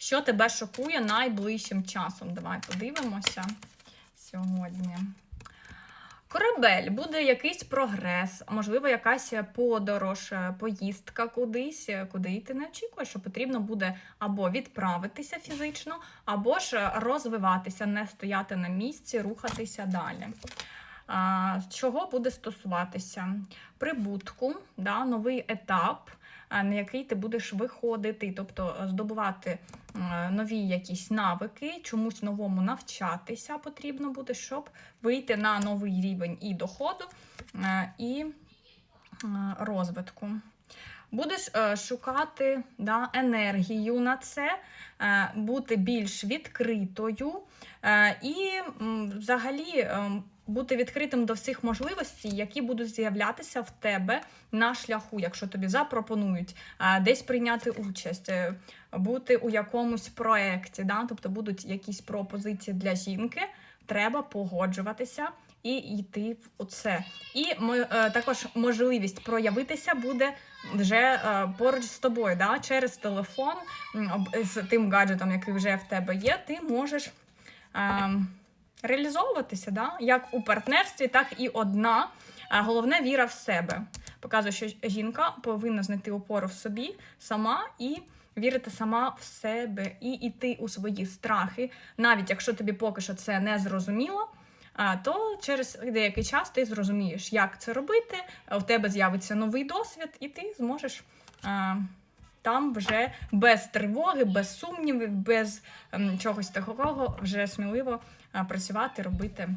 що тебе шокує найближчим часом. Давай подивимося сьогодні. Корабель буде якийсь прогрес, можливо, якась подорож, поїздка кудись, куди ти не очікуєш, що потрібно буде або відправитися фізично, або ж розвиватися, не стояти на місці, рухатися далі. Чого буде стосуватися? Прибутку, да, новий етап, на який ти будеш виходити, тобто е, здобувати е, нові якісь навики, чомусь новому навчатися потрібно буде, щоб вийти на новий рівень і доходу, е, і е, розвитку. Будеш е, шукати да, енергію на це, е, бути більш відкритою е, і взагалі бути відкритим до всіх можливостей, які будуть з'являтися в тебе на шляху, якщо тобі запропонують десь прийняти участь, бути у якомусь проєкті, да? тобто будуть якісь пропозиції для жінки, треба погоджуватися. І йти в оце. І е, також можливість проявитися буде вже е, поруч з тобою, да? через телефон з тим гаджетом, який вже в тебе є, ти можеш е, реалізовуватися, да? як у партнерстві, так і одна. Головне віра в себе. Показує, що жінка повинна знайти опору в собі сама і вірити сама в себе, і йти у свої страхи, навіть якщо тобі поки що це не зрозуміло. То через деякий час ти зрозумієш, як це робити. У тебе з'явиться новий досвід, і ти зможеш а, там вже без тривоги, без сумнівів, без ем, чогось такого вже сміливо працювати, робити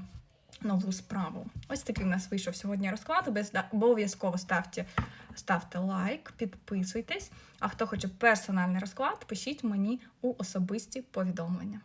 нову справу. Ось такий у нас вийшов сьогодні розклад. Обов'язково- ставте, ставте лайк, підписуйтесь. А хто хоче персональний розклад, пишіть мені у особисті повідомлення.